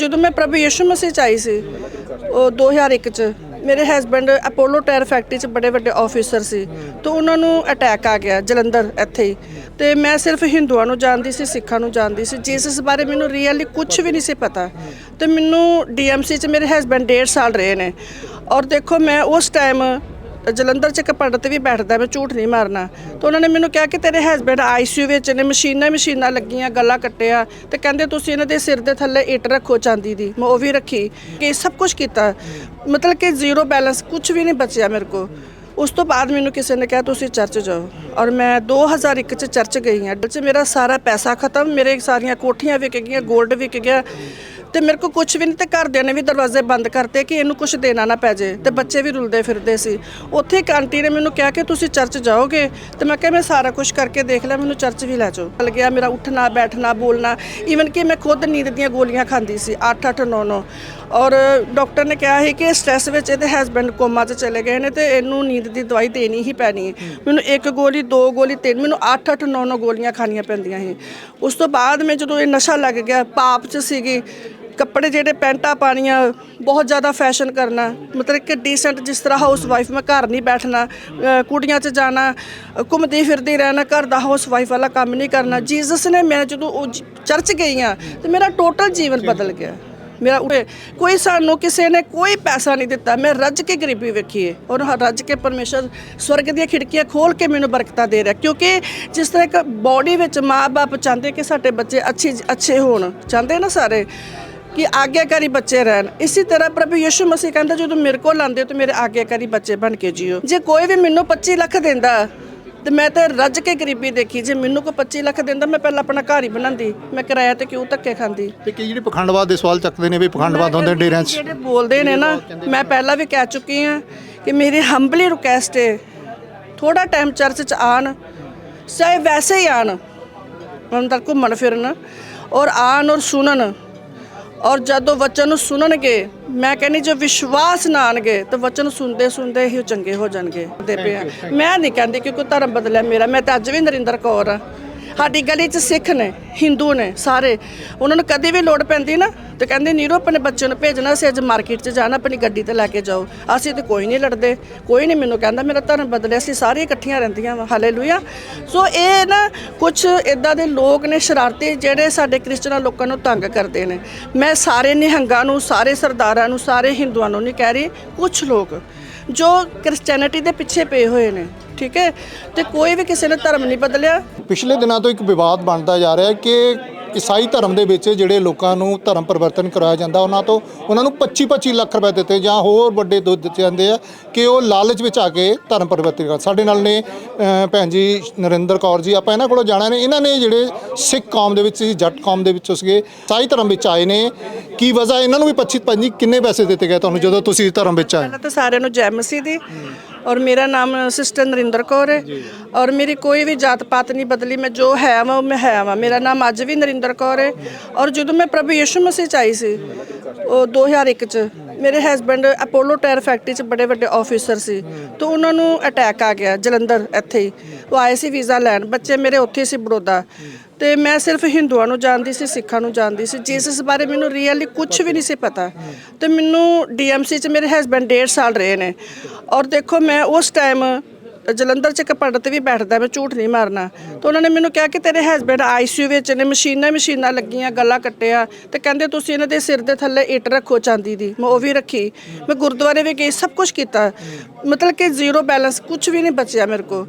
ਜਦੋਂ ਮੈਂ ਪ੍ਰਭੂ ਯਿਸੂ ਮਸੀਹ ਚ ਆਈ ਸੀ, ਉਹ 2001 ਚ, ਮੇਰੇ ਹਸਬੰਡ ਅਪੋਲੋ ਟਾਇਰ ਫੈਕਟਰੀ ਚ ਬੜੇ ਵੱਡੇ ਆਫੀਸਰ ਸੀ, ਤੇ ਉਹਨਾਂ ਨੂੰ ਅਟੈਕ ਆ ਗਿਆ ਜਲੰਧਰ ਇੱਥੇ ਹੀ। ਤੇ ਮੈਂ ਸਿਰਫ ਹਿੰਦੂਆਂ ਨੂੰ ਜਾਣਦੀ ਸੀ, ਸਿੱਖਾਂ ਨੂੰ ਜਾਣਦੀ ਸੀ, ਜੀਸਸ ਬਾਰੇ ਮੈਨੂੰ ਰੀਅਲੀ ਕੁਝ ਵੀ ਨਹੀਂ ਸੀ ਪਤਾ। ਤੇ ਮੈਨੂੰ ਡੀਐਮਸੀ ਚ ਮੇਰੇ ਹਸਬੰਡ 1.5 ਸਾਲ ਰਹੇ ਨੇ। ਔਰ ਦੇਖੋ, ਮੈਂ ਉਸ ਟਾਈਮ ਜਲੰਧਰ ਚ ਇੱਕ ਪੰਡਤ ਵੀ ਬੈਠਦਾ ਮੈਂ ਝੂਠ ਨਹੀਂ ਮਾਰਨਾ। ਤੇ ਉਹਨਾਂ ਨੇ ਮੈਨੂੰ ਕਿਹਾ ਕਿ ਤੇਰੇ ਹਸਬੰਡ ਆਈਸੀਯੂ ਵਿੱਚ ਨੇ, ਮਸ਼ੀਨਾਂ ਮਸ਼ੀਨਾਂ ਲੱਗੀਆਂ, ਗੱਲਾਂ ਕੱਟਿਆ। ਤੇ ਕਹਿੰਦੇ ਤੁਸੀਂ ਇਹਨਾਂ ਦੇ ਸਿਰ ਦੇ ਥੱਲੇ ਇੱਟ ਰੱਖੋ ਚਾਂਦੀ ਦੀ, ਮੈਂ ਉਹ ਵੀ ਰੱਖੀ। ਕਿ ਸਭ ਕੁਝ ਕੀਤਾ। ਮਤਲਬ ਕਿ ਜ਼ੀਰੋ ਬੈਲੈਂਸ ਕੁਝ ਵੀ ਨਹੀਂ ਬਚਿਆ ਮੇਰੇ ਕੋ ਉਸ ਤੋਂ ਬਾਅਦ ਮੈਨੂੰ ਕਿਸੇ ਨੇ ਕਿਹਾ, ਤੁਸੀਂ ਚਰਚ ਜਾਓ। ਔਰ ਮੈਂ 2001 ਚ ਚਰਚ ਗਈ ਹਾਂ। ਚ ਮੇਰਾ ਸਾਰਾ ਪੈਸਾ ਖਤਮ, ਮੇਰੇ ਸਾਰੀਆਂ ਕੋਠੀਆਂ ਵਿਕ ਗਈਆਂ 골ਡ ਵਿਕ ਗਿਆ। ਤੇ ਮੇਰੇ ਕੋ ਕੁਝ ਵੀ ਨਹੀਂ ਤੇ ਘਰਦਿਆਂ ਨੇ ਵੀ ਦਰਵਾਜ਼ੇ ਬੰਦ ਕਰਤੇ ਕਿ ਇਹਨੂੰ ਕੁਝ ਦੇਣਾ ਨਾ ਪੈ ਜੇ। ਤੇ ਬੱਚੇ ਵੀ ਰੁਲਦੇ ਫਿਰਦੇ ਸੀ। ਉੱਥੇ ਇੱਕ ਆਂਟੀ ਨੇ ਮੈਨੂੰ ਕਿਹਾ ਕਿ ਤੁਸੀਂ ਚਰਚ ਜਾਓਗੇ। ਤੇ ਮੈਂ ਕਿਹਾ ਮੈਂ ਸਾਰਾ ਕੁਝ ਕਰਕੇ ਦੇਖ ਲਿਆ ਮੈਨੂੰ ਚਰਚ ਵੀ ਲੈ ਜਾਓ। ਚੱਲ ਗਿਆ ਮੇਰਾ ਉੱਠਣਾ ਬੈਠਣਾ ਬੋਲਣਾ। ਈਵਨ ਕਿ ਮੈਂ ਖੁਦ ਨੀਂਦ ਦੀਆਂ ਗੋਲੀਆਂ ਖਾਂਦੀ ਸੀ 8 8 9 9 ਔਰ ਡਾਕਟਰ ਨੇ ਕਿਹਾ ਸੀ ਕਿ ਸਟ੍ਰੈਸ ਵਿੱਚ ਇਹਦੇ ਹਸਬੰਡ ਕੋਮਾ 'ਚ ਚਲੇ ਗਏ ਨੇ ਤੇ ਇਹਨੂੰ ਨੀਂਦ ਦੀ ਦਵਾਈ ਦੇਣੀ ਹੀ ਪੈਣੀ ਹੈ। ਮੈਨੂੰ ਇੱਕ ਗੋਲੀ ਦੋ ਗੋਲੀ ਤਿੰਨ ਮੈਨੂੰ 8 8 9 9 ਗੋਲੀਆਂ ਖਾਣੀਆਂ ਪੈਂਦੀਆਂ ਸੀ। ਉਸ ਤੋਂ ਬਾਅਦ ਮੈਂ ਜਦੋਂ ਇਹ ਨਸ਼ਾ ਲੱਗ ਗਿਆ ਪਾਪ 'ਚ ਸੀਗੀ ਕੱਪੜੇ ਜਿਹੜੇ ਪੈਂਟਾਂ ਪਾਣੀਆਂ, ਬਹੁਤ ਜ਼ਿਆਦਾ ਫੈਸ਼ਨ ਕਰਨਾ, ਮਤਲਬ ਕਿ ਡੀਸੈਂਟ ਜਿਸ ਤਰ੍ਹਾਂ ਹਾਊਸ ਵਾਈਫ ਮੈਂ ਘਰ ਨਹੀਂ ਬੈਠਣਾ ਕੁੜੀਆਂ 'ਚ ਜਾਣਾ, ਘੁੰਮਦੀ ਫਿਰਦੀ ਰਹਿਣਾ, ਘਰ ਦਾ ਹਾਊਸ ਵਾਈਫ ਵਾਲਾ ਕੰਮ ਨਹੀਂ ਕਰਨਾ। ਜੀਸਸ ਨੇ ਮੈਂ ਜਦੋਂ ਉਹ ਚਰਚ ਗਈ ਆ ਤੇ ਮੇਰਾ ਟੋਟਲ ਜੀਵਨ ਬਦਲ ਗਿਆ। ਮੇਰਾ ਉਰੇ ਕੋਈ ਸਾਨੂੰ ਕਿਸੇ ਨੇ ਕੋਈ ਪੈਸਾ ਨਹੀਂ ਦਿੱਤਾ। ਮੈਂ ਰੱਜ ਕੇ ਗਰੀਬੀ ਵੇਖੀ ਹੈ ਔਰ ਰੱਜ ਕੇ ਪਰਮੇਸ਼ਰ ਸਵਰਗ ਦੀਆਂ ਖਿੜਕੀਆਂ ਖੋਲ ਕੇ ਮੈਨੂੰ ਬਰਕਤਾਂ ਦੇ ਰਿਹਾ। ਕਿਉਂਕਿ ਜਿਸ ਤਰ੍ਹਾਂ ਇੱਕ ਬਾਡੀ ਵਿੱਚ ਮਾਂ-ਬਾਪ ਚਾਹੁੰਦੇ ਕਿ ਸਾਡੇ ਬੱਚੇ ਅੱਛੇ ਅੱਛੇ ਹੋਣ, ਚਾਹੁੰਦੇ ਨਾ ਸਾਰੇ? ਕਿ ਆਗਿਆਕਾਰੀ ਬੱਚੇ ਰਹਿਣ। ਇਸੇ ਤਰ੍ਹਾਂ ਪ੍ਰਭੂ ਯਿਸੂ ਮਸੀਹ ਕਹਿੰਦਾ ਜਦੋਂ ਮੇਰੇ ਕੋਲ ਆਉਂਦੇ ਹੋ ਤੇ ਮੇਰੇ ਆਗਿਆਕਾਰੀ ਬੱਚੇ ਬਣ ਕੇ ਜੀਓ। ਜੇ ਕੋਈ ਵੀ ਮੈਨੂੰ 25 ਲੱਖ ਦਿੰਦਾ ਤੇ ਮੈਂ ਤੇ ਰੱਜ ਕੇ ਗਰੀਬੀ ਦੇਖੀ। ਜੇ ਮੈਨੂੰ ਕੋਈ 25 ਲੱਖ ਦਿੰਦਾ ਮੈਂ ਪਹਿਲਾਂ ਆਪਣਾ ਘਰ ਹੀ ਬਣਾਉਂਦੀ। ਮੈਂ ਕਿਰਾਇਆ ਤੇ ਕਿਉਂ ਧੱਕੇ ਖਾਂਦੀ? ਤੇ ਕਈ ਜਿਹੜੇ ਪਖੰਡਵਾਦ ਦੇ ਸਵਾਲ ਚੱਕਦੇ ਨੇ ਵੀ ਪਖੰਡਵਾਦ ਹੁੰਦੇ ਡੇਰਿਆਂ 'ਚ। ਜਿਹੜੇ ਬੋਲਦੇ ਨੇ ਨਾ ਮੈਂ ਪਹਿਲਾਂ ਵੀ ਕਹਿ ਚੁੱਕੀ ਹਾਂ ਕਿ ਮੇਰੀ ਹੰਬਲੀ ਰਿਕੁਐਸਟ ਹੈ ਥੋੜਾ ਟਾਈਮ ਚਰਚ ਚ ਆਣ ਚਾਹੇ ਵੈਸੇ ਹੀ ਆਣ ਅੰਦਰ ਘੁੰਮਣ ਫਿਰਨ ਔਰ ਆਣ ਔਰ ਸੁਣਨ। ਔਰ ਜਦੋਂ ਵਚਨ ਨੂੰ ਸੁਣਨਗੇ ਮੈਂ ਕਹਿੰਨੀ ਜੋ ਵਿਸ਼ਵਾਸ ਨਾ ਆਣਗੇ ਤਾਂ ਵਚਨ ਸੁਣਦੇ ਸੁਣਦੇ ਹੀ ਉਹ ਚੰਗੇ ਹੋ ਜਾਣਗੇ। ਦੇ ਪਿਆ ਮੈਂ ਨਹੀਂ ਕਹਿੰਦੀ ਕਿ ਕੋਈ ਧਰਮ ਬਦਲਿਆ ਮੇਰਾ ਮੈਂ ਤਾਂ ਅੱਜ ਵੀ ਨਰਿੰਦਰ ਕੌਰ ਆ। ਸਾਡੀ ਗਲੀ 'ਚ ਸਿੱਖ ਨੇ, ਹਿੰਦੂ ਨੇ ਸਾਰੇ। ਉਹਨਾਂ ਨੂੰ ਕਦੇ ਵੀ ਲੋੜ ਪੈਂਦੀ ਨਾ, ਤੇ ਕਹਿੰਦੇ ਨੀਰੋ ਆਪਣੇ ਬੱਚੇ ਨੂੰ ਭੇਜਣਾ ਸੀ ਅੱਜ ਮਾਰਕੀਟ 'ਚ ਜਾਣਾ, ਆਪਣੀ ਗੱਡੀ ਤੇ ਲੈ ਕੇ ਜਾਓ। ਅਸੀਂ ਤੇ ਕੋਈ ਨਹੀਂ ਲੜਦੇ, ਕੋਈ ਨਹੀਂ ਮੈਨੂੰ ਕਹਿੰਦਾ, ਮੇਰਾ ਧਰਮ ਬਦਲਿਆ, ਅਸੀਂ ਸਾਰੇ ਇਕੱਠੀਆਂ ਰਹਿੰਦੀਆਂ ਵਾ। ਹਾਲੇਲੂਇਆ ਸੋ ਇਹ ਨਾ ਕੁਝ ਇਦਾਂ ਦੇ ਲੋਕ ਨੇ, ਸ਼ਰਾਰਤੀ, ਜਿਹੜੇ ਸਾਡੇ ਕ੍ਰਿਸਚਨਾਂ ਲੋਕਾਂ ਨੂੰ ਤੰਗ ਕਰਦੇ ਨੇ। ਮੈਂ ਸਾਰੇ ਨਿਹੰਗਾਂ ਨੂੰ, ਸਾਰੇ ਸਰਦਾਰਾਂ ਨੂੰ, ਸਾਰੇ ਹਿੰਦੂਆਂ ਨੂੰ ਨਹੀਂ ਕਹਿ ਰਹੀ ਕੁਝ ਲੋਕ। ਜੋ ਕ੍ਰਿਸਚੀਅਨਿਟੀ ਦੇ ਪਿੱਛੇ ਪਏ ਹੋਏ ਨੇ, ਠੀਕ ਹੈ? ਤੇ ਕੋਈ ਵੀ ਕਿਸੇ ਨੇ ਧਰਮ ਨਹੀਂ ਬਦਲਿਆ। ਪਿਛਲੇ ਦਿਨਾਂ ਤੋਂ ਇੱਕ ਵਿਵਾਦ ਬਣਦਾ ਜਾ ਰਿਹਾ ਹੈ ਕਿ ਈਸਾਈ ਧਰਮ ਦੇ ਵਿੱਚ ਜਿਹੜੇ ਲੋਕਾਂ ਨੂੰ ਧਰਮ ਪਰਿਵਰਤਨ ਕਰਾਇਆ ਜਾਂਦਾ ਉਹਨਾਂ ਤੋਂ ਉਹਨਾਂ ਨੂੰ 25-25 ਲੱਖ ਰੁਪਏ ਦਿੱਤੇ ਜਾਂ ਹੋਰ ਵੱਡੇ ਦੁੱਧ ਦਿੱਤੇ ਜਾਂਦੇ ਆ ਕਿ ਉਹ ਲਾਲਚ ਵਿੱਚ ਆ ਕੇ ਧਰਮ ਪਰਿਵਰਤਨ ਕਰ ਸਾਡੇ ਨਾਲ ਨੇ ਭੈਣ ਜੀ ਨਰਿੰਦਰ ਕੌਰ ਜੀ ਆਪਾਂ ਇਹਨਾਂ ਕੋਲੋਂ ਜਾਣਾ ਨੇ। ਇਹਨਾਂ ਨੇ ਜਿਹੜੇ ਸਿੱਖ ਕੌਮ ਦੇ ਵਿੱਚ ਸੀ ਜੱਟ ਕੌਮ ਦੇ ਵਿੱਚੋਂ ਸੀਗੇ ਈਸਾਈ ਧਰਮ ਵਿੱਚ ਆਏ ਨੇ। ਕੀ ਵਜ੍ਹਾ ਇਹਨਾਂ ਨੂੰ ਵੀ 25 ਪੰਜੀ ਕਿੰਨੇ ਪੈਸੇ ਦਿੱਤੇ ਗਏ ਤੁਹਾਨੂੰ ਜਦੋਂ ਤੁਸੀਂ ਧਰਮ ਵਿੱਚ ਆਏ? ਪਹਿਲਾਂ ਤਾਂ ਸਾਰਿਆਂ ਨੂੰ ਜੈ ਮਸੀਹ ਦੀ ਔਰ ਮੇਰਾ ਨਾਮ ਸਿਸਟਰ ਨਰਿੰਦਰ ਕੌਰ ਹੈ ਔਰ ਮੇਰੀ ਕੋਈ ਵੀ ਜਾਤ ਪਾਤ ਨਹੀਂ ਬਦਲੀ ਮੈਂ ਜੋ ਹੈ ਮੈਂ ਹੈ ਵਾਂ। ਮੇਰਾ ਨਾਮ ਅੱਜ ਵੀ ਨਰਿੰਦਰ ਕੌਰ ਹੈ। ਔਰ ਜਦੋਂ ਮੈਂ ਪ੍ਰਭੂ ਯਿਸੂ ਮਸੀਹ ਚ ਆਈ ਸੀ, ਉਹ 2001 ਚ ਮੇਰੇ ਹਸਬੰਡ ਅਪੋਲੋ ਟਾਇਰ ਫੈਕਟਰੀ ਚ ਬੜੇ ਵੱਡੇ ਆਫੀਸਰ ਸੀ। ਤੇ ਉਹਨਾਂ ਨੂੰ ਅਟੈਕ ਆ ਗਿਆ, ਜਲੰਧਰ ਇੱਥੇ ਹੀ। ਉਹ ਆਏ ਸੀ ਵੀਜ਼ਾ ਲੈਣ, ਬੱਚੇ ਮੇਰੇ ਉੱਥੇ ਸੀ ਬੜੋਦਾ। ਤੇ ਮੈਂ ਸਿਰਫ ਹਿੰਦੂਆਂ ਨੂੰ ਜਾਣਦੀ ਸੀ, ਸਿੱਖਾਂ ਨੂੰ ਜਾਣਦੀ ਸੀ। ਜੀਸਸ ਬਾਰੇ ਮੈਨੂੰ ਰੀਅਲੀ ਕੁਝ ਵੀ ਨਹੀਂ ਸੀ ਪਤਾ। ਤੇ ਮੈਨੂੰ ਡੀਐਮਸੀ ਚ ਮੇਰੇ ਹਸਬੰਡ 1.5 ਸਾਲ ਰਹੇ ਨੇ। ਔਰ ਦੇਖੋ, ਮੈਂ ਉਸ ਟਾਈਮ ਜਲੰਧਰ ਚ ਇੱਕ ਪੰਡਤ ਵੀ ਬੈਠਦਾ, ਮੈਂ ਝੂਠ ਨਹੀਂ ਮਾਰਨਾ। ਤੇ ਉਹਨਾਂ ਨੇ ਮੈਨੂੰ ਕਿਹਾ ਕਿ ਤੇਰੇ ਹਸਬੰਡ ਆਈਸੀਯੂ ਵਿੱਚ ਨੇ, ਮਸ਼ੀਨਾਂ ਮਸ਼ੀਨਾਂ ਲੱਗੀਆਂ, ਗੱਲਾਂ ਕੱਟਿਆ। ਤੇ ਕਹਿੰਦੇ ਤੁਸੀਂ ਇਹਨਾਂ ਦੇ ਸਿਰ ਦੇ ਥੱਲੇ ਇੱਟ ਰੱਖੋ ਚਾਂਦੀ ਦੀ, ਮੈਂ ਉਹ ਵੀ ਰੱਖੀ। ਮੈਂ ਗੁਰਦੁਆਰੇ ਵੀ ਗਈ, ਸਭ ਕੁਝ ਕੀਤਾ। ਮਤਲਬ ਕਿ ਜ਼ੀਰੋ ਬੈਲੈਂਸ ਕੁਝ ਵੀ ਨਹੀਂ ਬਚਿਆ ਮੇਰੇ ਕੋਲ।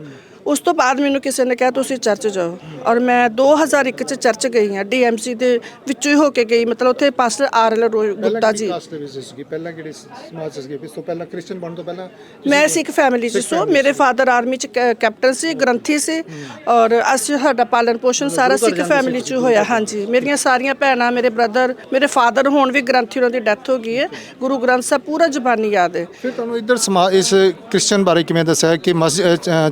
ਉਸ ਤੋਂ ਬਾਅਦ ਮੈਨੂੰ ਕਿਸੇ ਨੇ ਕਿਹਾ ਤੁਸੀਂ ਚਰਚ ਜਾਓ। ਔਰ ਮੈਂ 2001 ਚ ਚਰਚ ਗਈ ਹਾਂ ਡੀਐਮਸੀ ਦੇ ਵਿੱਚੋਂ ਹੀ ਹੋ ਕੇ ਗਈ। ਮਤਲਬ ਉੱਥੇ ਪਾਸਟਰ ਆਰਐਲ ਗੁਪਤਾ ਜੀ। ਕਾਸਟ ਵਿੱਚ ਸੀਗੀ? ਪਹਿਲਾਂ ਕਿਹੜੇ ਸਮਾਜ ਚ ਸੀਗੇ? ਇਸ ਤੋਂ ਪਹਿਲਾਂ ਕ੍ਰਿਸਚੀਅਨ ਬਣਨ ਤੋਂ ਪਹਿਲਾਂ ਮੈਂ ਸਿੱਖ ਫੈਮਿਲੀ ਚ ਸੋ। ਮੇਰੇ ਫਾਦਰ ਆਰਮੀ ਚ ਕੈਪਟਨ ਸੀ ਗ੍ਰੰਥੀ ਸੀ। ਔਰ ਅਸੀਂ ਸਾਡਾ ਪਾਲਣ ਪੋਸ਼ਣ ਸਾਰਾ ਸਿੱਖ ਫੈਮਿਲੀ ਚ ਹੋਇਆ। ਹਾਂਜੀ। ਮੇਰੀਆਂ ਸਾਰੀਆਂ ਭੈਣਾਂ ਮੇਰੇ ਬ੍ਰਦਰ ਮੇਰੇ ਫਾਦਰ ਹੁਣ ਵੀ ਗ੍ਰੰਥੀ ਉਹਨਾਂ ਦੀ ਡੈਥ ਹੋ ਗਈ ਹੈ। ਗੁਰੂ ਗ੍ਰੰਥ ਸਾਹਿਬ ਪੂਰਾ ਜ਼ਬਾਨੀ ਯਾਦ ਹੈ। ਫਿਰ ਤੁਹਾਨੂੰ ਇੱਧਰ ਸਮਾ ਇਸ ਕ੍ਰਿਸਚੀਅਨ ਬਾਰੇ ਕਿਵੇਂ ਦੱਸਿਆ ਕਿ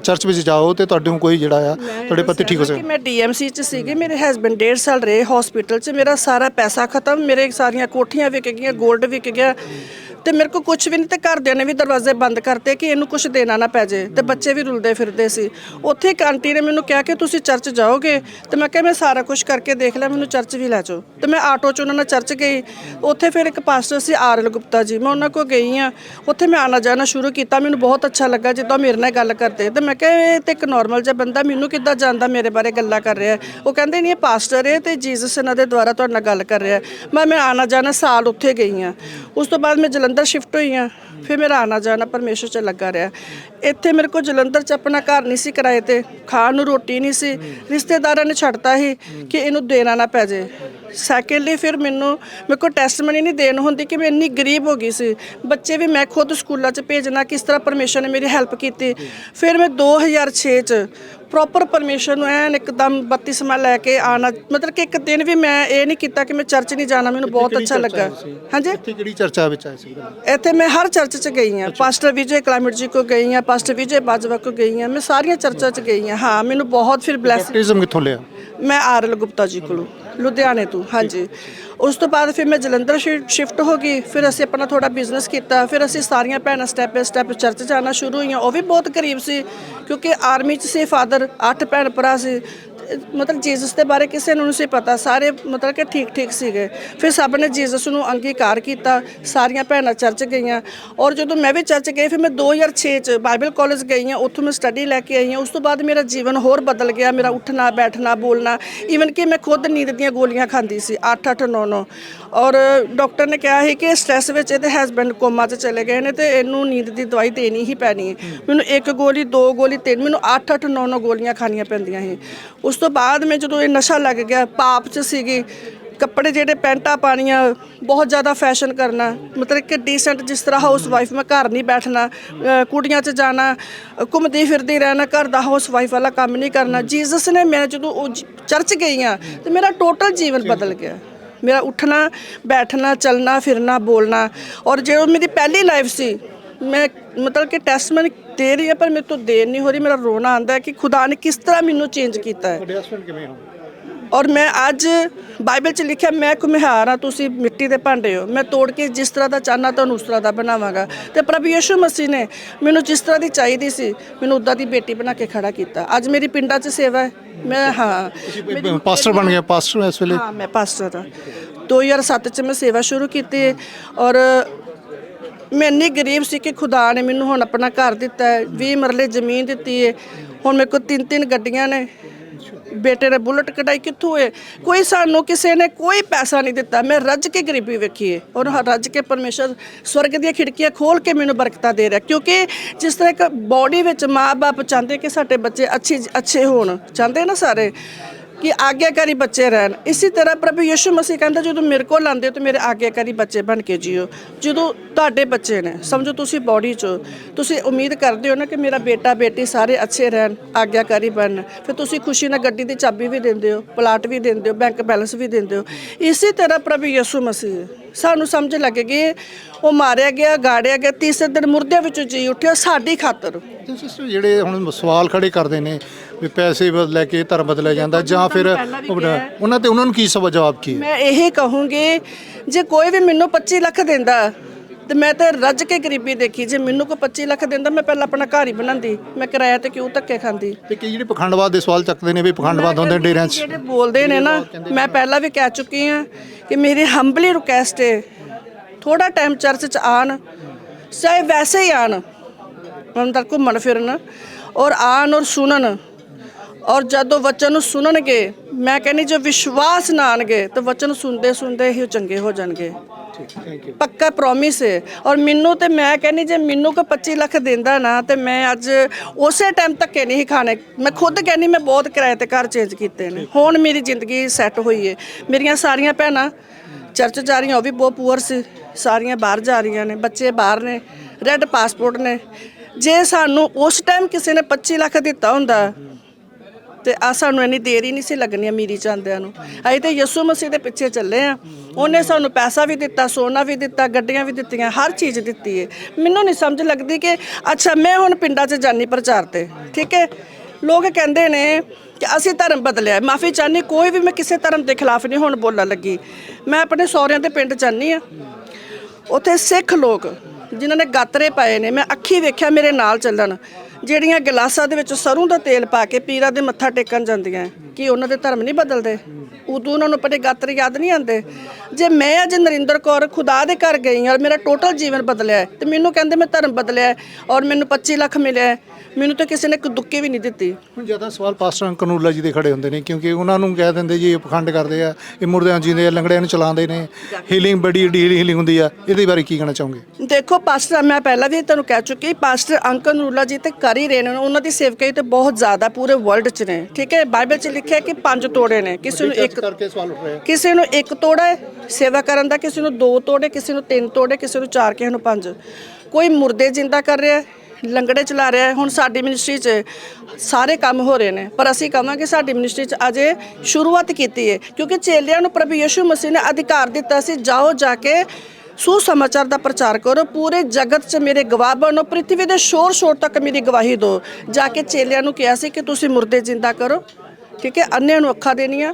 ਚਰਚ ਵਿੱਚ ਜਾਓ ਤੇ ਤੁਹਾਡੇ ਨੂੰ ਕੋਈ ਜਿਹੜਾ ਆ ਤੁਹਾਡੇ ਪਤੀ ਠੀਕ ਹੋ ਕਿ ਮੈਂ ਡੀਐਮਸੀ ਚ ਸੀਗੇ ਮੇਰੇ ਹਸਬੰਡ 1.5 ਸਾਲ ਰਹੇ ਹਸਪੀਟਲ ਚ ਮੇਰਾ ਸਾਰਾ ਪੈਸਾ ਖਤਮ ਮੇਰੇ ਸਾਰੀਆਂ ਕੋਠੀਆਂ ਵਿਕ ਗਈਆਂ 골ਡ ਵਿਕ ਗਿਆ। ਤੇ ਮੇਰੇ ਕੋ ਕੁਝ ਵੀ ਨਹੀਂ ਤੇ ਘਰਦਿਆਂ ਨੇ ਵੀ ਦਰਵਾਜ਼ੇ ਬੰਦ ਕਰਤੇ ਕਿ ਇਹਨੂੰ ਕੁਝ ਦੇਣਾ ਨਾ ਪੈ ਜੇ। ਤੇ ਬੱਚੇ ਵੀ ਰੁਲਦੇ ਫਿਰਦੇ ਸੀ। ਉੱਥੇ ਇੱਕ ਆਂਟੀ ਨੇ ਮੈਨੂੰ ਕਿਹਾ ਕਿ ਤੁਸੀਂ ਚਰਚ ਜਾਓਗੇ। ਤੇ ਮੈਂ ਕਿਹਾ, ਮੈਂ ਸਾਰਾ ਕੁਝ ਕਰਕੇ ਦੇਖ ਲਿਆ, ਮੈਨੂੰ ਚਰਚ ਵੀ ਲੈ ਜਾਓ। ਤੇ ਮੈਂ ਆਟੋ 'ਚ ਉਹਨਾਂ ਨਾਲ ਚਰਚ ਗਈ। ਉੱਥੇ ਫਿਰ ਇੱਕ ਪਾਸਟਰ ਸੀ ਆਰਲ ਗੁਪਤਾ ਜੀ। ਮੈਂ ਉਹਨਾਂ ਕੋਲ ਗਈ ਆ। ਉੱਥੇ ਮੈਂ ਆਣਾ ਜਾਣਾ ਸ਼ੁਰੂ ਕੀਤਾ। ਮੈਨੂੰ ਬਹੁਤ ਅੱਛਾ ਲੱਗਾ ਜਿੱਦਾਂ ਮੇਰੇ ਨਾਲ ਗੱਲ ਕਰਦੇ। ਤੇ ਮੈਂ ਕਿਹਾ, ਇਹ ਤੇ ਇੱਕ ਨਾਰਮਲ ਜਿਹਾ ਬੰਦਾ, ਮੈਨੂੰ ਕਿੱਦਾਂ ਜਾਣਦਾ ਮੇਰੇ ਬਾਰੇ ਗੱਲਾਂ ਕਰ ਰਿਹਾ ਉਹ ਕਹਿੰਦੇ, ਨਹੀਂ, ਇਹ ਪਾਸਟਰ ਹੈ ਤੇ ਜੀਸਸ ਇਹਨਾਂ ਦੇ ਦੁਆਰਾ ਤੁਹਾਡੇ ਨਾਲ ਗੱਲ ਕਰ ਰਿਹਾ ਮੈਂ ਮੈਂ ਆਣਾ ਜਾਣਾ ਸਾਲ ਉੱਥੇ ਗਈ ਆ। ਉਸ ਤੋਂ ਬਾਅਦ ਮੈਂ ਜਲੰਧਰ ਸ਼ਿਫਟ ਹੋਈ ਆ, ਫਿਰ ਮੇਰਾ ਆਣਾ ਜਾਣਾ ਪਰਮੇਸ਼ਰ 'ਚ ਲੱਗਾ ਰਿਹਾ। ਇੱਥੇ ਮੇਰੇ ਕੋਲ ਜਲੰਧਰ 'ਚ ਆਪਣਾ ਘਰ ਨਹੀਂ ਸੀ ਕਿਰਾਏ ਤੇ, ਖਾਣ ਨੂੰ ਰੋਟੀ ਨਹੀਂ ਸੀ, ਰਿਸ਼ਤੇਦਾਰਾਂ ਨੇ ਛੱਡਤਾ ਸੀ ਕਿ ਇਹਨੂੰ ਦੇਣਾ ਨਾ ਪੈ ਜੇ। ਸੈਕੰਡਲੀ ਫਿਰ ਮੈਨੂੰ, ਮੇਰੇ ਕੋਲ ਟੈਸਟਮਨੀ ਨਹੀਂ ਦੇਣ ਹੁੰਦੀ ਕਿ ਮੈਂ ਇੰਨੀ ਗਰੀਬ ਹੋ ਗਈ ਸੀ। ਬੱਚੇ ਵੀ ਮੈਂ ਖੁਦ ਸਕੂਲਾਂ 'ਚ ਭੇਜਣਾ, ਕਿਸ ਤਰ੍ਹਾਂ ਪਰਮੇਸ਼ਰ ਨੇ ਮੇਰੀ ਹੈਲਪ ਕੀਤੀ। ਫਿਰ ਮੈਂ 2006 'ਚ ਪ੍ਰੋਪਰ ਪਰਮੇਸ਼ਰ ਨੂੰ ਐਨ ਇੱਕਦਮ ਬਪਤਿਸਮਾ ਲੈ ਕੇ ਆਣਾ ਮਤਲਬ ਕਿ ਇੱਕ ਦਿਨ ਵੀ ਮੈਂ ਇਹ ਨਹੀਂ ਕੀਤਾ ਕਿ ਮੈਂ ਚਰਚ ਨਹੀਂ ਜਾਣਾ ਮੈਨੂੰ ਬਹੁਤ ਅੱਛਾ ਲੱਗਾ। ਹਾਂਜੀ? ਇੱਥੇ ਕਿਹੜੀ ਚਰਚਾ ਵਿੱਚ ਆਏ ਸੀ? ਇੱਥੇ ਮੈਂ ਹਰ ਚਰਚ 'ਚ ਗਈ ਹਾਂ ਪਾਸਟਰ ਵਿਜੇ ਕਲਾਮਿਟ ਜੀ ਕੋ ਗਈ ਹਾਂ ਪਾਸਟਰ ਵਿਜੇ ਬਾਜਵਾ ਕੋ ਗਈ ਹਾਂ ਮੈਂ ਸਾਰੀਆਂ ਚਰਚਾਂ 'ਚ ਗਈ ਹਾਂ। ਹਾਂ ਮੈਨੂੰ ਬਹੁਤ ਫਿਰ ਬਲੈਸ ਬੈਪਟਿਜ਼ਮ ਕਿੱਥੋਂ ਲਿਆ? ਮੈਂ ਆਰਲ ਗੁਪਤਾ ਜੀ ਕੋਲੋਂ। ਲੁਧਿਆਣੇ ਤੋਂ, ਹਾਂਜੀ। ਉਸ ਤੋਂ ਬਾਅਦ ਫਿਰ ਮੈਂ ਜਲੰਧਰ ਸ਼ਿਫਟ ਹੋ ਗਈ, ਫਿਰ ਅਸੀਂ ਆਪਣਾ ਥੋੜਾ ਬਿਜ਼ਨਸ ਕੀਤਾ, ਫਿਰ ਅਸੀਂ ਸਾਰੀਆਂ ਭੈਣਾਂ ਸਟੈਪ ਬਾਈ ਸਟੈਪ ਚਰਚ ਜਾਣਾ ਸ਼ੁਰੂ ਹੋਈਆਂ। ਉਹ ਵੀ ਬਹੁਤ ਕਰੀਬ ਸੀ, ਕਿਉਂਕਿ ਆਰਮੀ 'ਚ ਸੀ ਫਾਦਰ ਅੱਠ ਭੈਣ ਭਰਾ ਸੀ। ਮਤਲਬ ਜੀਸਸ ਦੇ ਬਾਰੇ ਕਿਸੇ ਨੂੰ ਨਹੀਂ ਸੀ ਪਤਾ। ਸਾਰੇ ਮਤਲਬ ਕਿ ਠੀਕ ਠੀਕ ਸੀਗੇ। ਫਿਰ ਸਭ ਨੇ ਜੀਸਸ ਨੂੰ ਅੰਗੀਕਾਰ ਕੀਤਾ। ਸਾਰੀਆਂ ਭੈਣਾਂ ਚਰਚ ਗਈਆਂ। ਔਰ ਜਦੋਂ ਮੈਂ ਵੀ ਚਰਚ ਗਈ, ਫਿਰ ਮੈਂ 2006 ਚ ਬਾਈਬਲ ਕਾਲਜ ਗਈ ਹਾਂ। ਉੱਥੋਂ ਮੈਂ ਸਟੱਡੀ ਲੈ ਕੇ ਆਈ ਹਾਂ। ਉਸ ਤੋਂ ਬਾਅਦ ਮੇਰਾ ਜੀਵਨ ਹੋਰ ਬਦਲ ਗਿਆ। ਮੇਰਾ ਉੱਠਣਾ, ਬੈਠਣਾ, ਬੋਲਣਾ। ਈਵਨ ਕਿ ਮੈਂ ਖੁਦ ਨੀਂਦ ਦੀਆਂ ਗੋਲੀਆਂ ਖਾਂਦੀ ਸੀ। 8 8 9 9 ਔਰ ਡਾਕਟਰ ਨੇ ਕਿਹਾ ਸੀ ਕਿ ਸਟ੍ਰੈਸ ਵਿੱਚ ਇਹਦੇ ਹਸਬੰਡ ਕੋਮਾ 'ਚ ਚਲੇ ਗਏ ਨੇ ਤੇ ਇਹਨੂੰ ਨੀਂਦ ਦੀ ਦਵਾਈ ਦੇਣੀ ਹੀ ਪੈਣੀ ਹੈ। ਮੈਨੂੰ ਇੱਕ ਗੋਲੀ, ਦੋ ਗੋਲੀ, ਤਿੰਨ। ਮੈਨੂੰ 8 8 9 9 ਗੋਲੀਆਂ ਖਾਣੀਆਂ ਪੈਂਦੀਆਂ ਸੀ। ਉਸ ਤੋਂ ਬਾਅਦ ਮੈਂ ਜਦੋਂ ਇਹ ਨਸ਼ਾ ਲੱਗ ਗਿਆ ਪਾਪ 'ਚ ਸੀਗੀ ਕੱਪੜੇ ਜਿਹੜੇ ਪੈਂਟਾਂ ਪਾਣੀਆਂ ਬਹੁਤ ਜ਼ਿਆਦਾ ਫੈਸ਼ਨ ਕਰਨਾ ਮਤਲਬ ਕਿ ਡੀਸੈਂਟ ਜਿਸ ਤਰ੍ਹਾਂ ਹਾਊਸ ਵਾਈਫ ਮੈਂ ਘਰ ਨਹੀਂ ਬੈਠਣਾ ਕੁੜੀਆਂ 'ਚ ਜਾਣਾ ਘੁੰਮਦੀ ਫਿਰਦੀ ਰਹਿਣਾ ਘਰ ਦਾ ਹਾਊਸ ਵਾਈਫ ਵਾਲਾ ਕੰਮ ਨਹੀਂ ਕਰਨਾ ਜੀਸਸ ਨੇ ਮੈਂ ਜਦੋਂ ਉਹ ਚਰਚ ਗਈ ਹਾਂ ਤੇ ਮੇਰਾ ਟੋਟਲ ਜੀਵਨ ਬਦਲ ਗਿਆ। ਮੇਰਾ ਉੱਠਣਾ ਬੈਠਣਾ ਚੱਲਣਾ ਫਿਰਨਾ ਬੋਲਣਾ ਔਰ ਜੋ ਮੇਰੀ ਪਹਿਲੀ ਲਾਈਫ ਸੀ ਮੈਂ ਮਤਲਬ ਕਿ ਟੈਸਟ ਮੈਂ ਦੇ ਰਹੀ ਹਾਂ ਪਰ ਮੇਰੇ ਤੋਂ ਦੇਰ ਨਹੀਂ ਹੋ ਰਹੀ ਮੇਰਾ ਰੋਣਾ ਆਂਦਾ ਹੈ ਕਿ ਖੁਦਾ ਨੇ ਕਿਸ ਤਰ੍ਹਾਂ ਮੈਨੂੰ ਚੇਂਜ ਕੀਤਾ ਹੈ। ਤੁਹਾਡੇ ਹਸਬੰਡ ਕਿਵੇਂ ਹੋ ਔਰ ਮੈਂ ਅੱਜ ਬਾਈਬਲ 'ਚ ਲਿਖਿਆ ਮੈਂ ਕੁਮਿਹਾਰ ਹਾਂ ਤੁਸੀਂ ਮਿੱਟੀ ਦੇ ਭਾਂਡੇ ਹੋ। ਮੈਂ ਤੋੜ ਕੇ ਜਿਸ ਤਰ੍ਹਾਂ ਦਾ ਚਾਹਨਾ ਤੁਹਾਨੂੰ ਉਸ ਤਰ੍ਹਾਂ ਦਾ ਬਣਾਵਾਂਗਾ। ਤੇ ਪ੍ਰਭੂ ਯਿਸੂ ਮਸੀਹ ਨੇ ਮੈਨੂੰ ਜਿਸ ਤਰ੍ਹਾਂ ਦੀ ਚਾਹੀਦੀ ਸੀ ਮੈਨੂੰ ਉਦਾਂ ਦੀ ਬੇਟੀ ਬਣਾ ਕੇ ਖੜਾ ਕੀਤਾ। ਅੱਜ ਮੇਰੀ ਪਿੰਡਾਂ 'ਚ ਸੇਵਾ ਹੈ। ਮੈਂ ਹਾਂ। ਪਾਸਟਰ ਬਣ ਗਿਆ ਪਾਸਟਰ ਇਸ ਵੇਲੇ? ਹਾਂ ਮੈਂ ਪਾਸਟਰ ਹਾਂ। 2007 ਚ ਮੈਂ ਸੇਵਾ ਸ਼ੁਰੂ ਕੀਤੀ ਔਰ ਮੈਂ ਇੰਨੀ ਗਰੀਬ ਸੀ ਕਿ ਖੁਦਾ ਨੇ ਮੈਨੂੰ ਹੁਣ ਆਪਣਾ ਘਰ ਦਿੱਤਾ ਹੈ 20 ਮਰਲੇ ਜ਼ਮੀਨ ਦਿੱਤੀ ਹੈ। ਹੁਣ ਮੇਰੇ ਕੋਲ ਤਿੰਨ ਤਿੰਨ ਗੱਡੀਆਂ ਨੇ। ਬੇਟੇ ਨੇ ਬੁਲਟ ਕਢਾਈ ਕਿੱਥੋਂ ਹੈ? ਕੋਈ ਸਾਨੂੰ ਕਿਸੇ ਨੇ ਕੋਈ ਪੈਸਾ ਨਹੀਂ ਦਿੱਤਾ। ਮੈਂ ਰੱਜ ਕੇ ਗਰੀਬੀ ਵੇਖੀ ਹੈ ਔਰ ਰੱਜ ਕੇ ਪਰਮੇਸ਼ਰ ਸਵਰਗ ਦੀਆਂ ਖਿੜਕੀਆਂ ਖੋਲ ਕੇ ਮੈਨੂੰ ਬਰਕਤਾਂ ਦੇ ਰਿਹਾ ਕਿਉਂਕਿ ਜਿਸ ਤਰ੍ਹਾਂ ਇੱਕ ਬੋਡੀ ਵਿੱਚ ਮਾਂ-ਬਾਪ ਚਾਹੁੰਦੇ ਕਿ ਸਾਡੇ ਬੱਚੇ ਅੱਛੇ ਅੱਛੇ ਹੋਣ। ਚਾਹੁੰਦੇ ਨਾ ਸਾਰੇ? ਕਿ ਆਗਿਆਕਾਰੀ ਬੱਚੇ ਰਹਿਣ। ਇਸੇ ਤਰ੍ਹਾਂ ਪ੍ਰਭੂ ਯਿਸੂ ਮਸੀਹ ਕਹਿੰਦਾ ਜਦੋਂ ਮੇਰੇ ਕੋਲ ਆਉਂਦੇ ਹੋ ਤੇ ਮੇਰੇ ਆਗਿਆਕਾਰੀ ਬੱਚੇ ਬਣ ਕੇ ਜੀਓ। ਜਦੋਂ ਤੁਹਾਡੇ ਬੱਚੇ ਨੇ ਸਮਝੋ ਤੁਸੀਂ ਬਾਡੀ 'ਚ ਹੋ, ਤੁਸੀਂ ਉਮੀਦ ਕਰਦੇ ਹੋ ਨਾ ਕਿ ਮੇਰਾ ਬੇਟਾ ਬੇਟੀ ਸਾਰੇ ਅੱਛੇ ਰਹਿਣ ਆਗਿਆਕਾਰੀ ਬਣਨ ਫਿਰ ਤੁਸੀਂ ਖੁਸ਼ੀ ਨਾਲ ਗੱਡੀ ਦੀ ਚਾਬੀ ਵੀ ਦਿੰਦੇ ਹੋ ਪਲਾਟ ਵੀ ਦਿੰਦੇ ਹੋ ਬੈਂਕ ਬੈਲੈਂਸ ਵੀ ਦਿੰਦੇ ਹੋ। ਇਸੇ ਤਰ੍ਹਾਂ ਪ੍ਰਭੂ ਯਿਸੂ ਮਸੀਹ ਸਾਨੂੰ ਸਮਝ ਲੱਗੇ ਉਹ ਮਾਰਿਆ ਗਿਆ ਗਾੜਿਆ ਗਿਆ ਤੀਸਰੇ ਦਿਨ ਮੁਰਦਿਆਂ ਵਿੱਚੋਂ ਜੀ ਉੱਠਿਆ ਸਾਡੀ ਖਾਤਰ। ਤੇ ਸਿਸਟਰ ਜਿਹੜੇ ਹੁਣ ਸਵਾਲ ਖੜੇ ਕਰਦੇ ਨੇ ਵੀ ਪੈਸੇ ਬਦ- ਲੈ ਕੇ ਧਰਮ ਬਦਲਿਆ ਜਾਂਦਾ ਜਾਂ ਫਿਰ ਉਹਨਾਂ ਤੇ ਉਹਨਾਂ ਨੂੰ ਕੀ ਸਵਾ ਜਵਾਬ ਕੀ ਹੈ? ਮੈਂ ਇਹ ਕਹੂੰਗੀ ਜੇ ਕੋਈ ਵੀ ਮੈਨੂੰ 25 ਲੱਖ ਦਿੰਦਾ ਤੇ ਮੈਂ ਤੇ ਰੱਜ ਕੇ ਗਰੀਬੀ ਦੇਖੀ। ਜੇ ਮੈਨੂੰ ਕੋਈ 25 ਲੱਖ ਦਿੰਦਾ ਮੈਂ ਪਹਿਲਾਂ ਆਪਣਾ ਘਰ ਹੀ ਬਣਾਉਂਦੀ। ਮੈਂ ਕਿਰਾਇਆ ਤੇ ਕਿਉਂ ਧੱਕੇ ਖਾਂਦੀ? ਤੇ ਕਈ ਜਿਹੜੇ ਪਖੰਡਵਾਦ ਦੇ ਸਵਾਲ ਚੱਕਦੇ ਨੇ ਵੀ ਪਖੰਡਵਾਦ ਹੁੰਦੇ ਡੇਰਿਆਂ 'ਚ? ਜਿਹੜੇ ਬੋਲਦੇ ਨੇ ਨਾ ਮੈਂ ਪਹਿਲਾਂ ਵੀ ਕਹਿ ਚੁੱਕੀ ਹਾਂ ਕਿ ਮੇਰੀ ਹੰਬਲੀ ਰਿਕੁਐਸਟ ਹੈ ਥੋੜਾ ਟਾਈਮ ਚਰਚ 'ਚ ਆਣ ਚਾਹੇ ਵੈਸੇ ਹੀ ਆਣ ਅੰਦਰ ਘੁੰਮਣ ਫਿਰਨ ਔਰ ਆਣ ਔਰ ਸੁਣਨ ਔਰ ਜਦੋਂ ਵਚਨ ਨੂੰ ਸੁਣਨਗੇ ਮੈਂ ਕਹਿੰਨੀ ਜੋ ਵਿਸ਼ਵਾਸ ਨਾਲ ਆਣਗੇ ਤਾਂ ਵਚਨ ਸੁਣਦੇ ਸੁਣਦੇ ਹੀ ਉਹ ਚੰਗੇ ਹੋ ਜਾਣਗੇ। ਥੈਂਕ ਯੂ ਪੱਕਾ ਪ੍ਰੋਮਿਸ ਹੈ। ਔਰ ਮੈਨੂੰ ਤੇ ਮੈਂ ਕਹਿੰਨੀ ਜੇ ਮੈਨੂੰ ਕੋਈ 25 ਲੱਖ ਦਿੰਦਾ ਨਾ ਤੇ ਮੈਂ ਅੱਜ ਉਸੇ ਟਾਈਮ ਧੱਕੇ ਨਹੀਂ ਖਾਣੇ। ਮੈਂ ਖੁਦ ਕਹਿੰਨੀ ਮੈਂ ਬਹੁਤ ਕਿਰਾਏ ਤੇ ਘਰ ਚੇਂਜ ਕੀਤੇ ਨੇ। ਹੁਣ ਮੇਰੀ ਜ਼ਿੰਦਗੀ ਸੈੱਟ ਹੋਈ ਹੈ। ਮੇਰੀਆਂ ਸਾਰੀਆਂ ਭੈਣਾਂ ਚਰਚ ਜਾ ਰਹੀਆਂ ਉਹ ਵੀ ਬਹੁਤ ਪੂਅਰ ਸੀ। ਸਾਰੀਆਂ ਬਾਹਰ ਜਾ ਰਹੀਆਂ ਨੇ ਬੱਚੇ ਬਾਹਰ ਨੇ ਰੈੱਡ ਪਾਸਪੋਰਟ ਨੇ। ਜੇ ਸਾਨੂੰ ਉਸ ਟਾਈਮ ਕਿਸੇ ਨੇ 25 ਲੱਖ ਦਿੱਤਾ ਹੁੰਦਾ ਤੇ ਆ ਸਾਨੂੰ ਇੰਨੀ ਦੇਰ ਹੀ ਨਹੀਂ ਸੀ ਲੱਗਣੀ ਅਮੀਰੀ ਚਾਂਦਿਆਂ ਨੂੰ। ਅਸੀਂ ਤੇ ਯਿਸੂ ਮਸੀਹ ਦੇ ਪਿੱਛੇ ਚੱਲੇ ਆ। ਉਹਨੇ ਸਾਨੂੰ ਪੈਸਾ ਵੀ ਦਿੱਤਾ, ਸੋਨਾ ਵੀ ਦਿੱਤਾ, ਗੱਡੀਆਂ ਵੀ ਦਿੱਤੀਆਂ, ਹਰ ਚੀਜ਼ ਦਿੱਤੀ ਹੈ ਮੈਨੂੰ ਨਹੀਂ ਸਮਝ ਲੱਗਦੀ ਕਿ ਅੱਛਾ, ਮੈਂ ਹੁਣ ਪਿੰਡਾਂ 'ਚ ਜਾਨੀ ਪ੍ਰਚਾਰ ਤੇ, ਠੀਕ ਹੈ ਲੋਕ ਕਹਿੰਦੇ ਨੇ ਕਿ ਅਸੀਂ ਧਰਮ ਬਦਲਿਆ ਮਾਫੀ ਚਾਹਨੀ ਕੋਈ ਵੀ ਮੈਂ ਕਿਸੇ ਧਰਮ ਦੇ ਖਿਲਾਫ ਨਹੀਂ ਹੁਣ ਬੋਲਣ ਲੱਗੀ। ਮੈਂ ਆਪਣੇ ਸਹੁਰਿਆਂ ਦੇ ਪਿੰਡ ਚਾਹਨੀ ਆ। ਉੱਥੇ ਸਿੱਖ ਲੋਕ ਜਿਨ੍ਹਾਂ ਨੇ ਗਾਤਰੇ ਪਾਏ ਨੇ, ਮੈਂ ਅੱਖੀ ਵੇਖਿਆ ਮੇਰੇ ਨਾਲ ਚੱਲਣ। ਜਿਹੜੀਆਂ ਗਲਾਸਾਂ ਦੇ ਵਿੱਚ ਸਰੋਂ ਦਾ ਤੇਲ ਪਾ ਕੇ ਪੀਰਾਂ ਦੇ ਮੱਥਾ ਟੇਕਣ ਜਾਂਦੀਆਂ ਕੀ ਉਹਨਾਂ ਦੇ ਧਰਮ ਨਹੀਂ ਬਦਲਦੇ। ਉਦੋਂ ਉਹਨਾਂ ਨੂੰ ਆਪਣੇ ਗਾਤਰੇ ਯਾਦ ਨਹੀਂ ਆਉਂਦੇ। ਜੇ ਮੈਂ ਅੱਜ ਨਰਿੰਦਰ ਕੌਰ ਖੁਦਾ ਦੇ ਘਰ ਗਈ ਔਰ ਮੇਰਾ ਟੋਟਲ ਜੀਵਨ ਬਦਲਿਆ ਤੇ ਮੈਨੂੰ ਕਹਿੰਦੇ ਮੈਂ ਧਰਮ ਬਦਲਿਆ ਔਰ ਮੈਨੂੰ 25 ਲੱਖ ਮਿਲਿਆ ਮੈਨੂੰ ਤਾਂ ਕਿਸੇ ਨੇ ਇੱਕ ਦੁੱਕੇ ਵੀ ਨਹੀਂ ਦਿੱਤੀ। ਹੁਣ ਜ਼ਿਆਦਾ ਸਵਾਲ ਪਾਸਟਰ ਕਨੂਲਾ ਜੀ ਦੇ ਖੜੇ ਹੁੰਦੇ ਨੇ ਕਿਉਂਕਿ ਉਹਨਾਂ ਨੂੰ ਕਹਿ ਦਿੰਦੇ ਜੀ ਇਹ ਪਖੰਡ ਕਰਦੇ ਆ ਇਹ ਮੁਰਦਿਆਂ ਜੀਂਦੇ ਆ ਲੰਗੜਿਆਂ ਨੂੰ ਚਲਾਉਂਦੇ ਨੇ। ਹੀਲਿੰਗ ਬੜੀ ਹੀਲਿੰਗ ਹੁੰਦੀ ਆ। ਇਹਦੇ ਬਾਰੇ ਕੀ ਕਹਿਣਾ ਚਾਹੋਗੇ? ਦੇਖੋ ਪਾਸਟਰ ਮੈਂ ਪਹਿਲਾਂ ਵੀ ਤੁਹਾਨੂੰ ਕਹਿ ਚੁੱਕੀ ਪਾਸਟਰ ਅੰਕਲ ਨੂਰਲਾ ਜੀ ਤੇ ਕਰ ਹੀ ਰਹੇ ਨੇ। ਉਹਨਾਂ ਦੀ ਸੇਵਕਾਈ ਤੇ ਬਹੁਤ ਜ਼ਿਆਦਾ ਪੂਰੇ ਵਰਲਡ 'ਚ ਨੇ। ਠੀਕ ਹੈ ਬਾਈਬਲ 'ਚ ਲਿਖਿਆ ਕਿ ਪੰਜ ਤੋੜੇ ਨੇ। ਕਿਸੇ ਨੂੰ ਇੱਕ ਕਰਕੇ ਸਵਾਲ ਉੱਠ ਰਿਹਾ ਕਿਸੇ ਨੂੰ ਇੱਕ ਤੋੜਾ ਹੈ ਸੇਵਾ ਕਰਨ ਦਾ ਕਿਸੇ ਨੂੰ ਦੋ ਤੋੜੇ ਕਿਸੇ ਨੂੰ ਤਿੰਨ ਤੋੜੇ ਕਿਸੇ ਨੂੰ ਚਾਰ ਕਿਸੇ ਨੂੰ ਪੰਜ। ਕੋਈ ਮੁਰਦੇ ਜਿੰਦਾ ਕਰ ਰਿਹਾ ਲੰਗੜੇ ਚਲਾ ਰਿਹਾ। ਹੁਣ ਸਾਡੀ ਮਿਨਿਸਟਰੀ 'ਚ ਸਾਰੇ ਕੰਮ ਹੋ ਰਹੇ ਨੇ। ਪਰ ਅਸੀਂ ਕਹਾਂਗੇ ਸਾਡੀ ਮਿਨਿਸਟਰੀ 'ਚ ਅਜੇ ਸ਼ੁਰੂਆਤ ਕੀਤੀ ਹੈ ਕਿਉਂਕਿ ਚੇਲਿਆਂ ਨੂੰ ਪ੍ਰਭੂ ਯਿਸੂ ਮਸੀਹ ਨੇ ਅਧਿਕਾਰ ਦਿੱਤਾ ਸੀ ਜਾਓ ਜਾ ਕੇ ਸੁਸਮਾਚਾਰ ਦਾ ਪ੍ਰਚਾਰ ਕਰੋ ਪੂਰੇ ਜਗਤ 'ਚ ਮੇਰੇ ਗਵਾਹ ਬਣੋ ਪ੍ਰithvi ਦੇ ਸ਼ੋਰ ਸ਼ੋਰ ਤੱਕ ਮੇਰੀ ਗਵਾਹੀ ਦਿਓ। ਜਾ ਕੇ ਚੇਲਿਆਂ ਨੂੰ ਕਿਹਾ ਸੀ ਕਿ ਤੁਸੀਂ ਮੁਰਦੇ ਜਿੰਦਾ ਕਰੋ। ਠੀਕ ਹੈ, ਅੰਨਿਆਂ ਨੂੰ ਅੱਖਾਂ ਦੇਣੀਆਂ,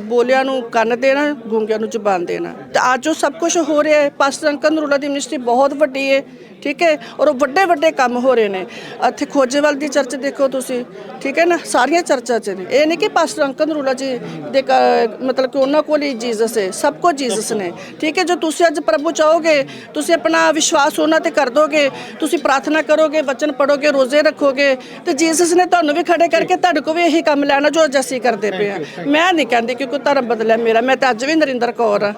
ਬੋਲਿਆਂ ਨੂੰ ਕੰਨ ਦੇਣਾ, ਗੂੰਗਿਆਂ ਨੂੰ ਜ਼ੁਬਾਨ ਦੇਣਾ। ਤੇ ਅੱਜ ਉਹ ਸਭ ਕੁਝ ਹੋ ਰਿਹਾ ਹੈ। ਪਾਸਟਰ ਅੰਕਲ ਦੀ ਮਿਨਿਸਟਰੀ ਬਹੁਤ ਵੱਡੀ ਹੈ। ਠੀਕ ਹੈ? ਔਰ ਉਹ ਵੱਡੇ ਵੱਡੇ ਕੰਮ ਹੋ ਰਹੇ ਨੇ। ਇੱਥੇ ਖੋਜੇਵਾਲ ਦੀ ਚਰਚ ਦੇਖੋ ਤੁਸੀਂ। ਠੀਕ ਹੈ ਨਾ? ਸਾਰੀਆਂ ਚਰਚਾਂ 'ਚ ਨੇ। ਇਹ ਨਹੀਂ ਕਿ ਪਾਸਟਰ ਅੰਕਲ ਨਰੂਲਾ ਜੀ ਦੇ ਕ- ਮਤਲਬ ਕਿ ਉਹਨਾਂ ਕੋਲ ਹੀ ਜੀਸਸ ਹੈ। ਸਭ ਕੁਝ ਜੀਸਸ ਨੇ। ਠੀਕ ਹੈ? ਜੋ ਤੁਸੀਂ ਅੱਜ ਪ੍ਰਭੂ ਚਾਹੋਗੇ ਤੁਸੀਂ ਆਪਣਾ ਵਿਸ਼ਵਾਸ ਉਹਨਾਂ ਤੇ ਕਰ ਦੋਗੇ। ਤੁਸੀਂ ਪ੍ਰਾਰਥਨਾ ਕਰੋਗੇ ਵਚਨ ਪੜੋਗੇ ਰੋਜ਼ੇ ਰੱਖੋਗੇ। ਤੇ ਜੀਸਸ ਨੇ ਤੁਹਾਨੂੰ ਵੀ ਖੜੇ ਕਰਕੇ ਤੁਹਾਡੇ ਕੋਲ ਵੀ ਇਹੀ ਕੰਮ ਲੈਣਾ ਜੋ ਅਸੀਂ ਕਰਦੇ ਪਏ ਆ ਮੈਂ ਨਹੀਂ ਕਹਿੰਦੀ ਕਿ ਕੋਈ ਧਰਮ ਬਦਲਿਆ ਮੇਰਾ। ਮੈਂ ਤਾਂ ਅੱਜ ਵੀ ਨਰਿੰਦਰ ਕੌਰ ਆ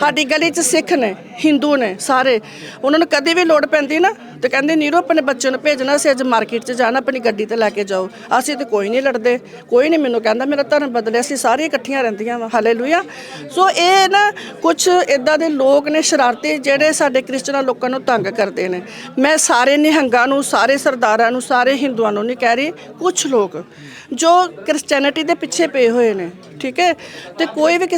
ਸਾਡੀ ਗਲੀ 'ਚ ਸਿੱਖ ਨੇ, ਹਿੰਦੂ ਨੇ ਸਾਰੇ। ਉਹਨਾਂ ਨੂੰ ਕਦੇ ਵੀ ਲੋੜ ਪੈਂਦੀ ਨਾ, ਤੇ ਕਹਿੰਦੇ, ਨੀਰੋ, ਆਪਣੇ ਬੱਚੇ ਨੂੰ ਭੇਜਣਾ ਸੀ ਅੱਜ ਮਾਰਕੀਟ 'ਚ ਜਾਣਾ, ਆਪਣੀ ਗੱਡੀ ਤੇ ਲੈ ਕੇ ਜਾਓ। ਅਸੀਂ ਤੇ ਕੋਈ ਨਹੀਂ ਲੜਦੇ, ਕੋਈ ਨਹੀਂ ਮੈਨੂੰ ਕਹਿੰਦਾ, ਮੇਰਾ ਧਰਮ ਬਦਲਿਆ ਸੀ ਸਾਰੇ ਇਕੱਠੀਆਂ ਰਹਿੰਦੀਆਂ ਵਾ। ਹਾਲੇਲੂਇਆ ਸੋ ਇਹ ਨਾ ਕੁਝ ਇਦਾਂ ਦੇ ਲੋਕ ਨੇ, ਸ਼ਰਾਰਤੀ, ਜਿਹੜੇ ਸਾਡੇ ਕ੍ਰਿਸਚਨਾਂ ਲੋਕਾਂ ਨੂੰ ਤੰਗ ਕਰਦੇ ਨੇ। ਮੈਂ ਸਾਰੇ ਨਿਹੰਗਾਂ ਨੂੰ, ਸਾਰੇ ਸਰਦਾਰਾਂ ਨੂੰ, ਸਾਰੇ ਹਿੰਦੂਆਂ ਨੂੰ ਨਹੀਂ ਕਹਿ ਰਹੀ ਕੁਝ ਲੋਕ, ਜੋ ਕ੍ਰਿਸਚੀਅਨਿਟੀ ਦੇ ਪਿੱਛੇ ਪਏ ਹੋਏ ਨੇ, ਠੀਕ ਹੈ? ਤੇ ਕੋਈ ਵੀ ਕਿਸੇ